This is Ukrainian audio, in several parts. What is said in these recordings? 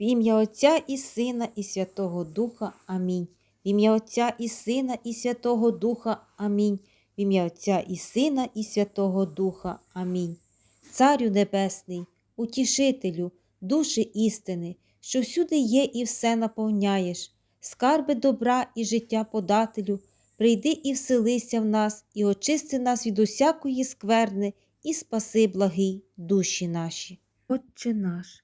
В ім'я Отця і Сина, і Святого Духа. Амінь. В ім'я Отця і Сина, і Святого Духа. Амінь. В ім'я Отця і Сина, і Святого Духа. Амінь. Царю Небесний, утішителю, душі істини, що всюди є і все наповняєш, скарби добра і життя подателю, прийди і вселися в нас, і очисти нас від усякої скверни, і спаси благий душі наші. Отче наш,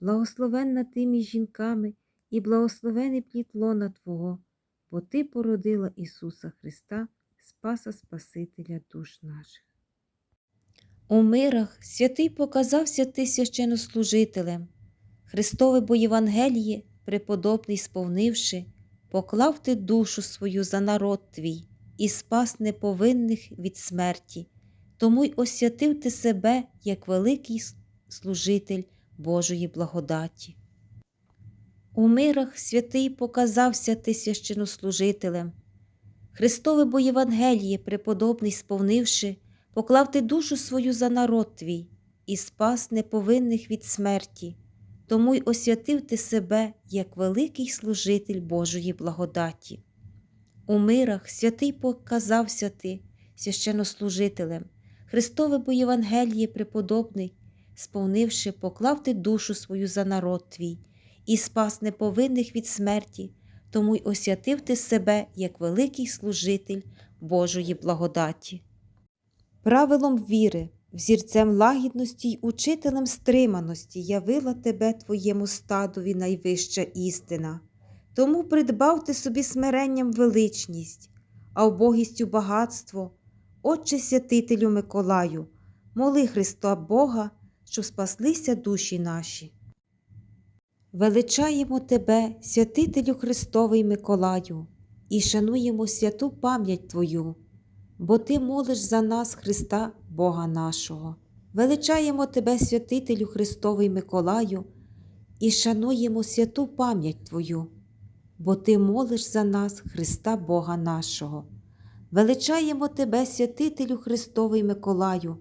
благословенна ти між жінками, і благословений плід лона Твого, бо Ти породила Ісуса Христа, Спаса Спасителя душ наших. У мирах святий показався ти священнослужителем. Христове бо Євангеліє, преподобний сповнивши, поклав ти душу свою за народ твій і спас неповинних від смерті, тому й освятив ти себе як великий служитель Божої благодаті. У мирах святий показався ти священнослужителем. Христове бо Євангеліє, преподобний сповнивши, поклав ти душу свою за народ твій і спас неповинних від смерті, тому й освятив ти себе як великий служитель Божої благодаті. У мирах святий показався ти священнослужителем, Христове бо Євангеліє преподобний, сповнивши, поклав ти душу свою за народ твій і спас неповинних від смерті, тому й освятив ти себе як великий служитель Божої благодаті. Правилом віри, взірцем лагідності й учителем стриманості явила тебе твоєму стадові найвища істина. Тому придбав ти собі смиренням величність, а убогістю багатство, Отче святителю Миколаю, моли Христа Бога, щоб спаслися душі наші. Величаємо тебе, святителю Христовий Миколаю, і шануємо святу пам'ять Твою бо Ти молиш за нас, Христа, Бога нашого. Величаємо Тебе, святителю Христовий Миколаю, і шануємо святу пам'ять Твою, бо Ти молиш за нас, Христа Бога нашого. Величаємо Тебе, святителю Христовий Миколаю,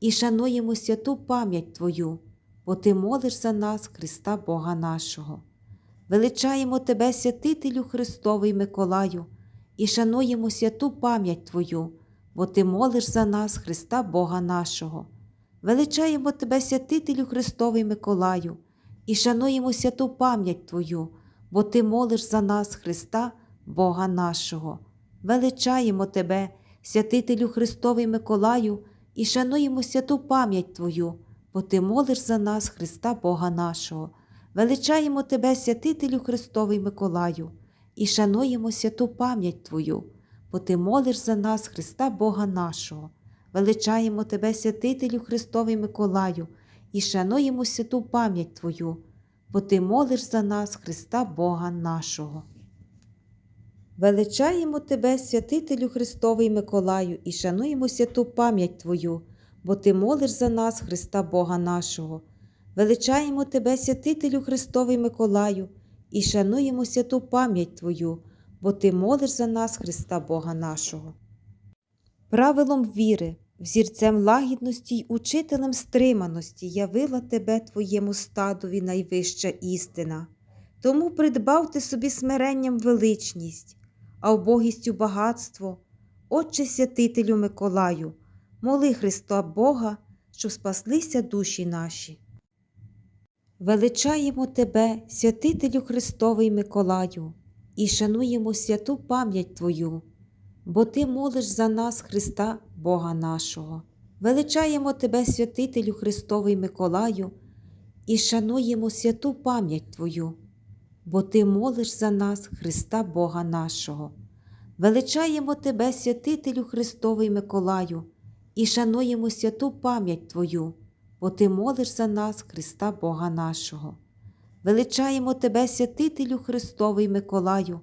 і шануємо святу пам'ять Твою, бо Ти молиш за нас, Христа Бога нашого. Величаємо Тебе, святителю Христовий Миколаю, і шануємо святу пам'ять Твою, бо Ти молиш за нас, Христа Бога нашого. Величаємо Тебе, святителю Христовий Миколаю, і шануємо святу пам'ять Твою, бо Ти молиш за нас, Христа, Бога нашого. Величаємо Тебе, святителю Христовий Миколаю, і шануємо святу пам'ять Твою, бо Ти молиш за нас, Христа Бога нашого. Величаємо Тебе, святителю Христовий Миколаю, і шануємо святу пам'ять Твою, бо Ти молиш за нас, Христа Бога нашого. Величаємо Тебе, святителю Христовий Миколаю, і шануємо святу пам'ять Твою, бо Ти молиш за нас, Христа Бога нашого. Величаємо Тебе, святителю Христовий Миколаю, і шануємо святу пам'ять Твою, бо Ти молиш за нас, Христа Бога нашого. Величаємо Тебе, святителю Христовий Миколаю, і шануємо святу пам'ять Твою, бо Ти молиш за нас, Христа Бога нашого. Правилом віри, взірцем лагідності й учителем стриманості явила тебе твоєму стадові найвища істина. Тому придбав ти собі смиренням величність, а убогістю багатство, Отче святителю Миколаю, моли Христа Бога, щоб спаслися душі наші. Величаємо Тебе, святителю Христовий Миколаю, і шануємо святу пам'ять Твою, бо Ти молиш за нас, Христа, Бога нашого. Величаємо Тебе, святителю Христовий Миколаю, і шануємо святу пам'ять Твою, бо Ти молиш за нас, Христа Бога нашого. Величаємо Тебе, святителю Христовий Миколаю, і шануємо святу пам'ять Твою, бо Ти молиш за нас, Христа Бога нашого. Величаємо Тебе, святителю Христовий Миколаю,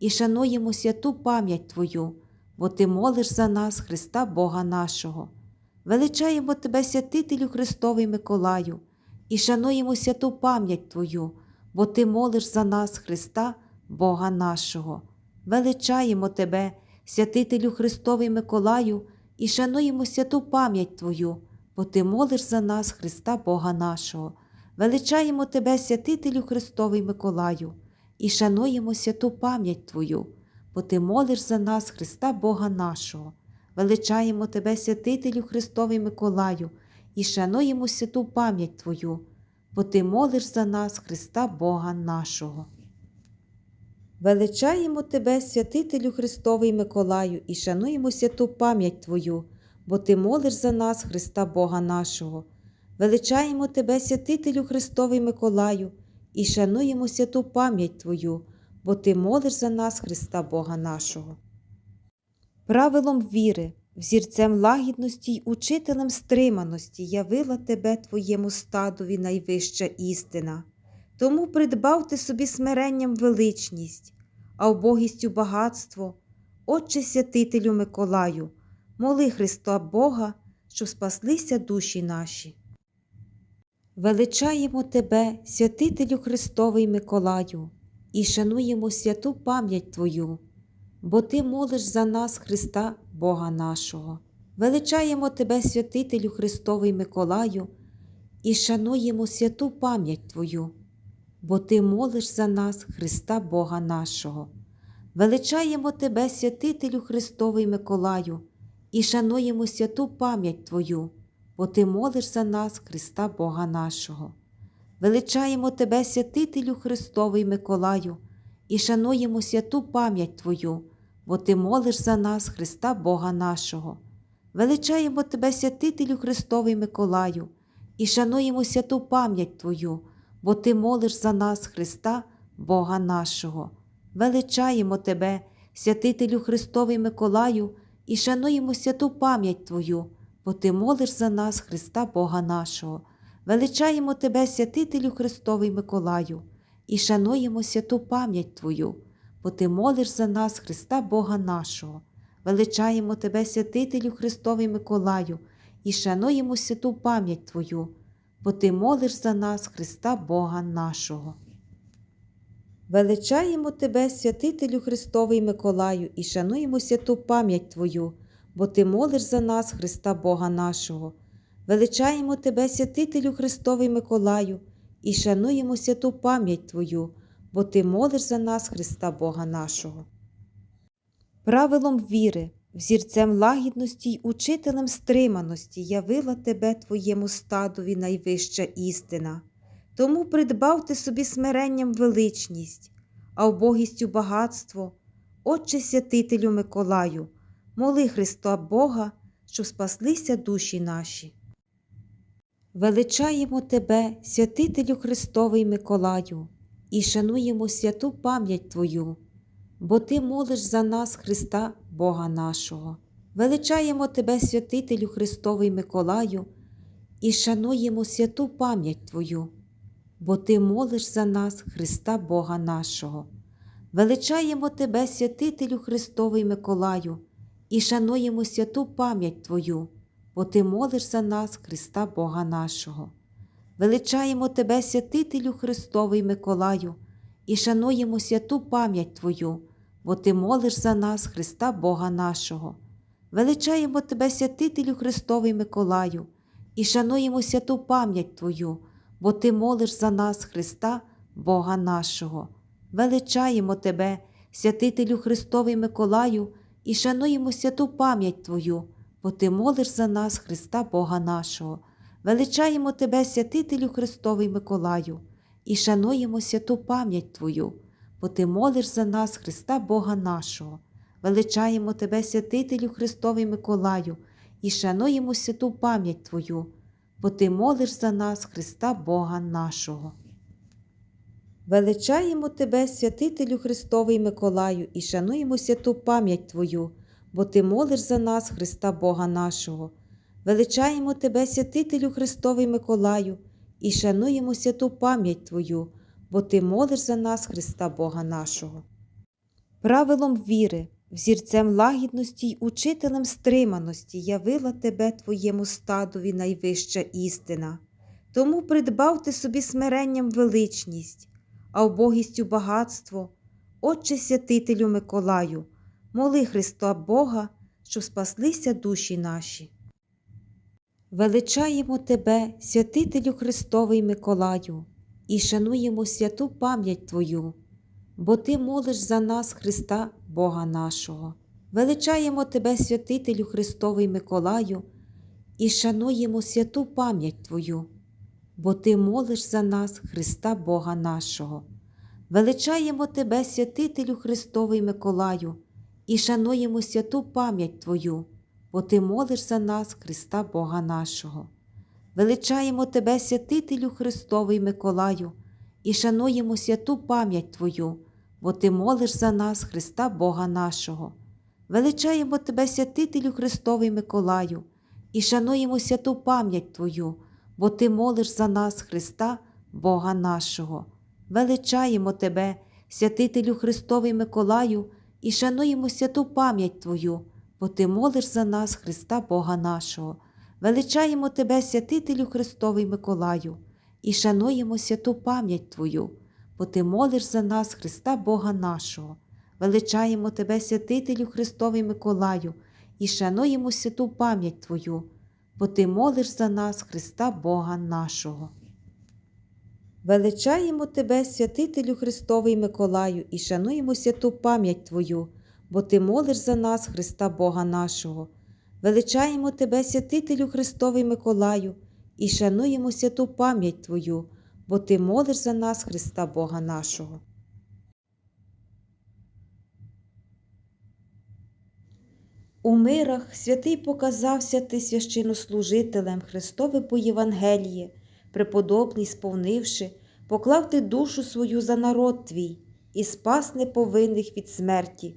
і шануємо святу пам'ять Твою, бо Ти молиш за нас, Христа Бога нашого. Величаємо Тебе, святителю Христовий Миколаю, і шануємо святу пам'ять Твою, бо Ти молиш за нас, Христа, Бога нашого. Величаємо Тебе, святителю Христовий Миколаю, і шануємо святу пам'ять Твою, бо Ти молиш за нас, Христа Бога нашого. Величаємо Тебе, святителю Христовий Миколаю, і шануємо святу пам'ять Твою, бо Ти молиш за нас, Христа Бога нашого. Величаємо Тебе, святителю Христовий Миколаю, і шануємо святу пам'ять Твою, бо Ти молиш за нас, Христа Бога нашого. Величаємо Тебе, святителю Христовий Миколаю, і шануємо святу пам'ять Твою, бо Ти молиш за нас, Христа Бога нашого. Величаємо Тебе, святителю Христовий Миколаю, і шануємо святу пам'ять Твою, бо Ти молиш за нас, Христа Бога нашого. Правилом віри, взірцем лагідності й учителем стриманості явила Тебе Твоєму стадові найвища істина. Тому придбав ти собі смиренням величність, а убогістю багатство, Отче святителю Миколаю, моли Христа Бога, щоб спаслися душі наші. Величаємо Тебе, святителю Христовий Миколаю, і шануємо святу пам'ять Твою, бо Ти молиш за нас, Христа, Бога нашого. Величаємо Тебе, святителю Христовий Миколаю, і шануємо святу пам'ять Твою, бо Ти молиш за нас, Христа Бога нашого. Величаємо Тебе, святителю Христовий Миколаю, і шануємо святу пам'ять Твою, бо Ти молиш за нас, Христа Бога нашого. Величаємо Тебе, святителю Христовий Миколаю, і шануємо святу пам'ять Твою, бо Ти молиш за нас, Христа Бога нашого. Величаємо Тебе, святителю Христовий Миколаю, і шануємо святу пам'ять Твою, бо Ти молиш за нас, Христа, Бога нашого. Величаємо Тебе, святителю Христовий Миколаю, і шануємо святу пам'ять Твою, бо Ти молиш за нас, Христа Бога нашого. Величаємо Тебе, святителю Христовий Миколаю, і шануємо святу пам'ять Твою, бо Ти молиш за нас, Христа Бога нашого. Величаємо Тебе, святителю Христовий Миколаю, і шануємо святу пам'ять Твою, бо Ти молиш за нас, Христа Бога нашого. Величаємо Тебе, святителю Христовий Миколаю, і шануємо святу пам'ять Твою, бо Ти молиш за нас, Христа Бога нашого. Величаємо Тебе, святителю Христовий Миколаю, і шануємо святу пам'ять Твою, бо Ти молиш за нас, Христа Бога нашого. Правилом віри, взірцем лагідності й учителем стриманості явила Тебе Твоєму стадові найвища істина. Тому придбав ти собі смиренням величність, а убогістю багатство, Отче святителю Миколаю, моли Христа Бога, щоб спаслися душі наші. Величаємо Тебе, святителю Христовий Миколаю, і шануємо святу пам'ять Твою, бо Ти молиш за нас, Христа, Бога нашого. Величаємо Тебе, святителю Христовий Миколаю, і шануємо святу пам'ять Твою бо Ти молиш за нас, Христа Бога нашого. Величаємо Тебе, святителю Христовий Миколаю, і шануємо святу пам'ять Твою, бо Ти молиш за нас, Христа Бога нашого. Величаємо Тебе, святителю Христовий Миколаю, і шануємо святу пам'ять Твою, бо Ти молиш за нас, Христа Бога нашого. Величаємо Тебе, святителю Христовий Миколаю, і шануємо святу пам'ять Твою бо Ти молиш за нас, Христа, Бога нашого. Величаємо Тебе, святителю Христовий Миколаю, і шануємо святу пам'ять Твою, бо Ти молиш за нас, Христа Бога нашого. Величаємо Тебе, святителю Христовий Миколаю, і шануємо святу пам'ять Твою, бо Ти молиш за нас, Христа Бога нашого. Величаємо Тебе, святителю Христовий Миколаю, і шануємо святу пам'ять Твою бо Ти молиш за нас, Христа Бога нашого. Величаємо Тебе, святителю Христовий Миколаю, і шануємо святу пам'ять Твою, бо Ти молиш за нас, Христа Бога нашого. Величаємо Тебе, святителю Христовий Миколаю, і шануємо святу пам'ять Твою, бо Ти молиш за нас, Христа Бога нашого. Правилом віри, взірцем лагідності й учителем стриманості явила тебе твоєму стадові найвища істина. Тому придбав ти собі смиренням величність, а вбогістю багатство, Отче святителю Миколаю, моли Христа Бога, щоб спаслися душі наші. Величаємо Тебе, святителю Христовий Миколаю, і шануємо святу пам'ять Твою, бо Ти молиш за нас, Христа Бога нашого. Величаємо Тебе, святителю Христовий Миколаю, і шануємо святу пам'ять Твою, бо Ти молиш за нас, Христа Бога нашого. Величаємо Тебе, святителю Христовий Миколаю, і шануємо святу пам'ять Твою, бо Ти молиш за нас, Христа Бога нашого. Величаємо Тебе, святителю Христовий Миколаю, і шануємо святу пам'ять Твою, бо Ти молиш за нас, Христа Бога нашого. Величаємо Тебе, святителю Христовий Миколаю, і шануємо святу пам'ять Твою, бо Ти молиш за нас, Христа Бога нашого. Величаємо Тебе, святителю Христовий Миколаю, і шануємо святу пам'ять Твою, бо Ти молиш за нас, Христа Бога нашого. Величаємо Тебе, святителю Христовий Миколаю, і шануємо святу пам'ять Твою, бо Ти молиш за нас, Христа Бога нашого. Величаємо Тебе, святителю Христовий Миколаю, і шануємо святу пам'ять Твою, бо Ти молиш за нас, Христа Бога нашого. Величаємо Тебе, святителю Христовий Миколаю, і шануємо святу пам'ять Твою, бо Ти молиш за нас, Христа Бога нашого. Величаємо Тебе, святителю Христовий Миколаю, і шануємо святу пам'ять Твою, бо Ти молиш за нас, Христа Бога нашого. У мирах святий показався ти священнослужителем Христове по Євангелії, преподобний, сповнивши, поклав ти душу свою за народ твій і спас неповинних від смерті,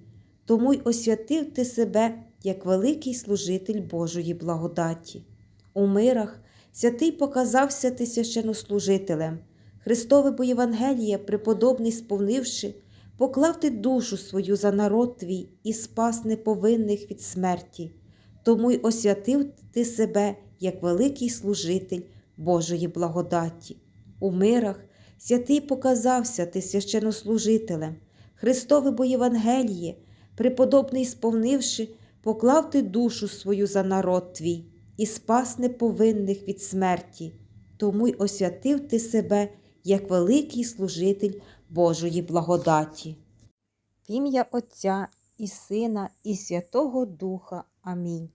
тому й освятив ти себе як великий служитель Божої благодаті. У мирах святий показався ти священнослужителем, Христове бо Євангелія, преподобний сповнивши, поклав ти душу свою за народ твій і спас неповинних від смерті, тому й освятив ти себе як великий служитель Божої благодаті. У мирах святий показався ти священнослужителем, Христове бо Євангеліє, преподобний сповнивши, поклав ти душу свою за народ твій і спас неповинних від смерті, тому й освятив ти себе як великий служитель Божої благодаті. В ім'я Отця і Сина, і Святого Духа. Амінь.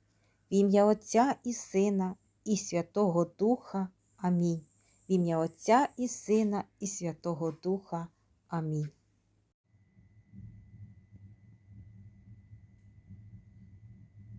В ім'я Отця і Сина, і Святого Духа. Амінь. В ім'я Отця і Сина, і Святого Духа. Амінь.